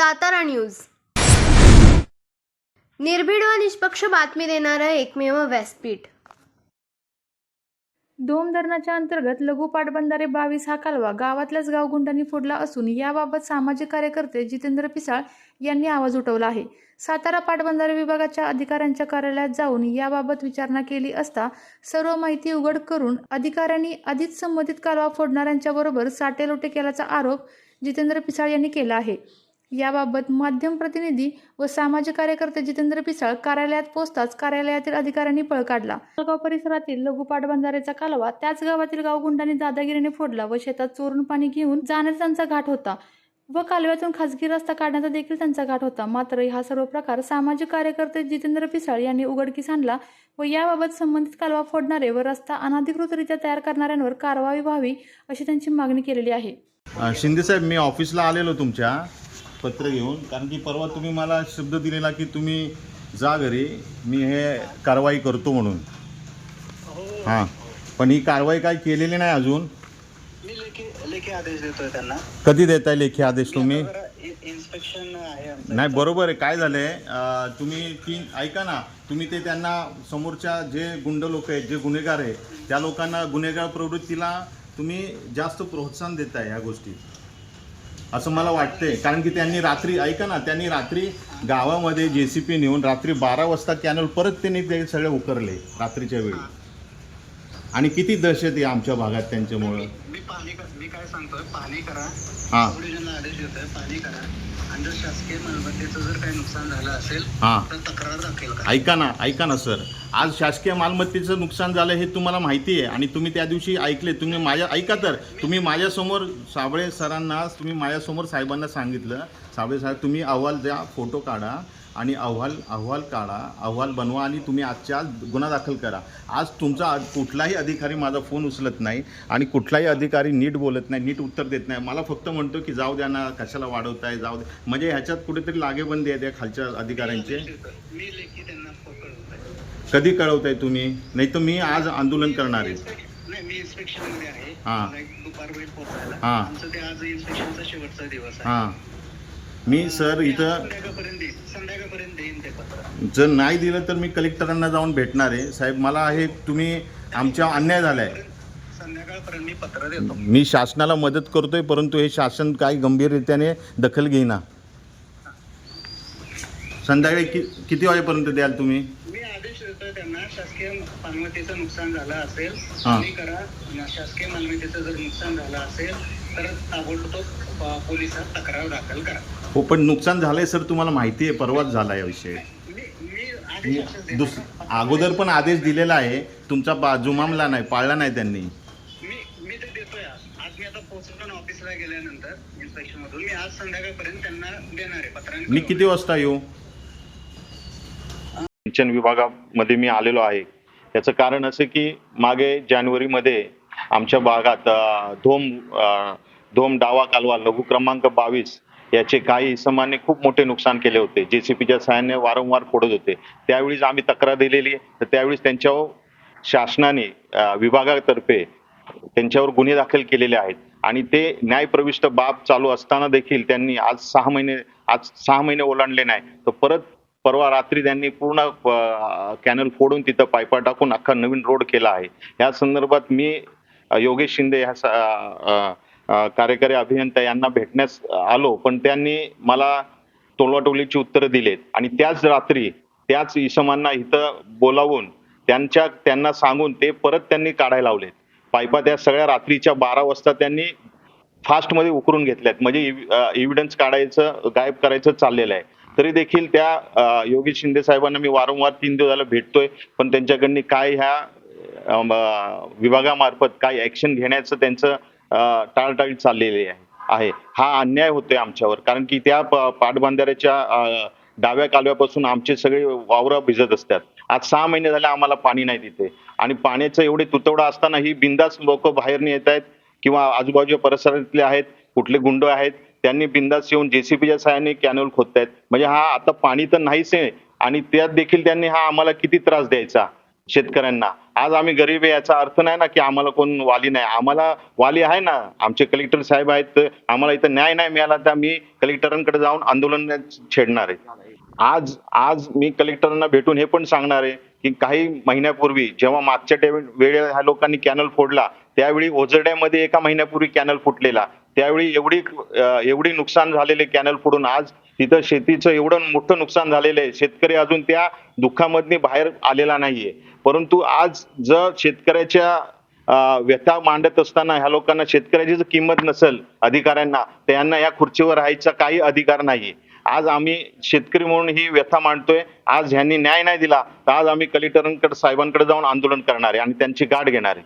Satara news. निर्भीड व निष्पक्ष बातमी देणारं एकमेव व्यासपीठ. दोम धरणाच्या अंतर्गत लघु पाटबंधारे बावीस हा कालवा गावातल्याच गावगुंडांनी फोडला असून याबाबत सामाजिक कार्यकर्ते जितेंद्र पिसाळ यांनी आवाज उठवला आहे. सातारा पाटबंधारे विभागाच्या अधिकाऱ्यांच्या कार्यालयात जाऊन याबाबत विचारणा केली असता सर्व माहिती उघड करून अधिकाऱ्यांनी आधीच संबंधित कालवा फोडणाऱ्यांच्या बरोबर साटेलोटे केल्याचा आरोप जितेंद्र पिसाळ यांनी केला आहे. याबाबत माध्यम प्रतिनिधी व सामाजिक कार्यकर्ते जितेंद्र पिसाळ कार्यालयात पोहोचताच कार्यालयातील अधिकाऱ्यांनी पळ काढला. जळगाव परिसरातील लघुपाट बंधाऱ्याचा कालवा त्याच गावातील गावगुंडांनी दादागिरीने फोडला व शेतात चोरून पाणी घेऊन जाण्याचा त्यांचा घाट होता व कालव्यातून खासगी रस्ता काढण्याचा देखील त्यांचा घाट होता. मात्र हा सर्व प्रकार सामाजिक कार्यकर्ते जितेंद्र पिसाळ यांनी उघडकीस आणला व याबाबत संबंधित कालवा फोडणारे व रस्ता अनधिकृतरित्या तयार करणाऱ्यांवर कारवाई व्हावी अशी त्यांची मागणी केलेली आहे. शिंदे साहेब मी ऑफिसला आलेलो तुमच्या. पत्र घेऊन कारण की परवा तुम्ही मला शब्द दिलेला की तुम्ही जा घरी मी हे कारवाई करतो म्हणून. हां. पण ही कारवाई काय केलेली नाही अजून? मी लेखी लेखी आदेश देतोय त्यांना. कधी देताय लेखी आदेश तुम्ही? इन्स्पेक्शन आहे आमचं. नाही बरोबर आहे. काय झालंय अ, तुम्ही तीन ऐका ना. तुम्ही ते त्यांना समोरच्या जे गुंड लोक आहेत जे गुन्हेगार आहेत त्या लोकांना गुन्हेगार प्रवृत्तीला तुम्ही जास्त प्रोत्साहन देताय ह्या गोष्टीत. असं मला वाटतंय. कारण की त्यांनी रात्री ऐका ना त्यांनी रात्री गावामध्ये जे सी पी नेऊन रात्री बारा वाजता कॅनल परत त्यांनी ते सगळे उकरले रात्रीच्या वेळी. आणि किती दहशत आहे आमच्या भागात त्यांच्यामुळं. मी कर- मी काय सांगतोय पाहणी करा. हां. पोलिसांना आदेश देतोय पाहणी करा. आणि जर शासकीय मालमत्तेचं जर काही नुकसान झालं असेल हां. तर तक्रार दाखल करा. ऐका ना ऐका ना सर. आज शासकीय मालमत्तेचं नुकसान झालं हे तुम्हाला माहिती आहे आणि तुम्ही त्या दिवशी ऐकले. तुम्ही माझ्या ऐका तर तुम्ही माझ्यासमोर साबळे सरांना तुम्ही माझ्यासमोर साहेबांना सांगितलं. साबळे साहेब तुम्ही अहवाल द्या फोटो काढा. आणि अहवाल अहवाल काढा अहवाल बनवा आणि तुम्ही आजच्या आज गुन्हा दाखल करा. आज तुमचा कुठलाही अधिकारी माझा फोन उचलत नाही आणि कुठलाही अधिकारी नीट बोलत नाही नीट उत्तर देत नाही. मला फक्त म्हणतो की जाऊ द्या ना कशाला वाढवताय जाऊ दे म्हणजे ह्याच्यात कुठेतरी लागेबंदी आहे त्या खालच्या अधिकाऱ्यांचे. कधी कळवताय तुम्ही? नाही तर मी आज आंदोलन करणार आहे. आहे. हां. हां. मी सर इथं जर नाही दिलं तर मी कलेक्टरांना जाऊन भेटणार आहे. साहेब मला हे तुम्ही आमच्या अन्याय झालाय. संध्याकाळपर्यंत मी शासनाला मदत करतोय परंतु हे शासन काही गंभीररित्याने दखल घेईना. संध्याकाळी कि किती वाजेपर्यंत द्याल तुम्ही? मी आदेश देतोय त्यांना शासकीय मालमत्तेचं नुकसान झालं असेल. तुम्ही करा. आणि शासकीय मालमत्तेचं जर नुकसान झालं असेल तर ताबडतोब पोलिसात तक्रार दाखल करा. हो पण नुकसान झालंय सर तुम्हाला माहिती आहे परवाच झाला या विषय. मी मी मी आदेश असेच दुस. अगोदर पण आदेश दिलेला आहे तुमचा बा जुमामला नाही पाळला नाही त्यांनी. मी मी ते देतोय. आज आज मी आता पोहोचलो ना ऑफिसला गेल्यानंतर इन्स्पेक्शन मधून मी आज संध्याकाळपर्यंत त्यांना देणार आहे पत्रांनी मी किती वाजता येऊ? सिंचन विभागामध्ये मी आलेलो आहे. याचं कारण असं की मागे जानेवारीमध्ये आमच्या भागात धोम धोम डावा कालवा लघु क्रमांक बावीस याचे काही इसमाने खूप मोठे नुकसान केले होते. जेसीपीच्या सहाय्याने वारंवार फोडत होते. त्यावेळीच आम्ही तक्रार दिलेली तर त्यावेळीच त्यांच्यावर शासनाने विभागातर्फे त्यांच्यावर गुन्हे दाखल केलेले आहेत. आणि ते न्यायप्रविष्ट बाब चालू असताना देखील त्यांनी आज सहा महिने आज सहा महिने ओलांडले नाही. तर परत परवा रात्री त्यांनी पूर्ण कॅनल फोडून तिथं पायपा टाकून अख्खा नवीन रोड केला आहे. या संदर्भात मी योगेश शिंदे ह्या स- कार्यकारी अभियंता यांना भेटण्यास आलो. पण त्यांनी मला टोलवाटोलीची उत्तरं दिलेत. आणि त्याच रात्री त्याच इसमांना इथं बोलावून त्यांच्या त्यांना सांगून ते परत त्यांनी काढायला लावलेत. पायपा त्या सगळ्या रात्रीच्या बारा वाजता त्यांनी फास्टमध्ये उकरून घेतल्यात. म्हणजे एव्हिडन्स काढायचं गायब करायचं चाललेलं आहे. तरी देखील त्या योगी शिंदे साहेबांना मी वारंवार तीन दिवस झाला भेटतोय. पण त्यांच्याकडनी काय ह्या विभागामार्फत काय ऍक्शन घेण्याचं त्यांचं टाळटाळी चाललेली आहे. आहे. हा अन्याय होतोय आमच्यावर. कारण की त्या प- पाटबंधाऱ्याच्या डाव्या कालव्यापासून आमचे सगळे वावरं भिजत असतात. आज सहा महिने झाले आम्हाला पाणी नाही तिथे. आणि पाण्याचं एवढे तुतवडा असताना ही बिंदास लोक बाहेर येत आहेत किंवा आजूबाजूच्या परिसरातले आहेत कुठले गुंड आहेत त्यांनी बिंदास येऊन जेसीबीच्या सहाय्याने कॅनल खोदतायत. म्हणजे हा आता पाणी तर नाहीच आहे. आणि त्यात देखील त्यांनी हा आम्हाला किती त्रास द्यायचा? शेतकऱ्यांना. आज आम्ही गरीब आहे याचा अर्थ नाही ना की आम्हाला कोण वाली नाही. आम्हाला वाली आहे ना. आमचे कलेक्टर साहेब आहेत आम्हाला इथं न्याय नाही मिळाला तर मी कलेक्टरांकडे जाऊन आंदोलन छेडणार आहे. आज आज मी कलेक्टरांना भेटून हे पण सांगणार आहे की काही महिन्यापूर्वी जेव्हा मागच्या टे- वेळेला ह्या लोकांनी कॅनल फोडला त्यावेळी ओझरड्यामध्ये एका महिन्यापूर्वी कॅनल फुटलेला. त्यावेळी एवढी एवढी नुकसान झालेले कॅनल फोडून आज तिथं शेतीचं एवढं मोठं नुकसान झालेलं आहे. शेतकरी अजून त्या दुःखामधनी बाहेर आलेला नाहीये. परंतु आज जर शेतकऱ्याच्या व्यथा मांडत असताना ह्या लोकांना शेतकऱ्याची जर किंमत नसेल अधिकाऱ्यांना तर त्यांना या खुर्चीवर राहायचा काही अधिकार नाही आज आम्ही शेतकरी म्हणून ही व्यथा मांडतोय. आज ह्यांनी न्याय नाही दिला तर आज आम्ही कलेक्टरांकडे साहेबांकडे जाऊन आंदोलन करणार आहे आणि त्यांची गाठ घेणार आहे.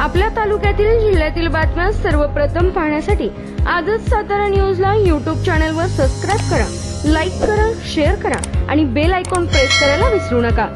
आपल्या तालुक्यातील जिल्ह्यातील बातम्या सर्वप्रथम पाहण्यासाठी आजच सातारा न्यूजला यूट्यूब चॅनलवर सबस्क्राईब करा लाईक करा शेअर करा आणि बेल आयकॉन प्रेस करायला विसरू नका.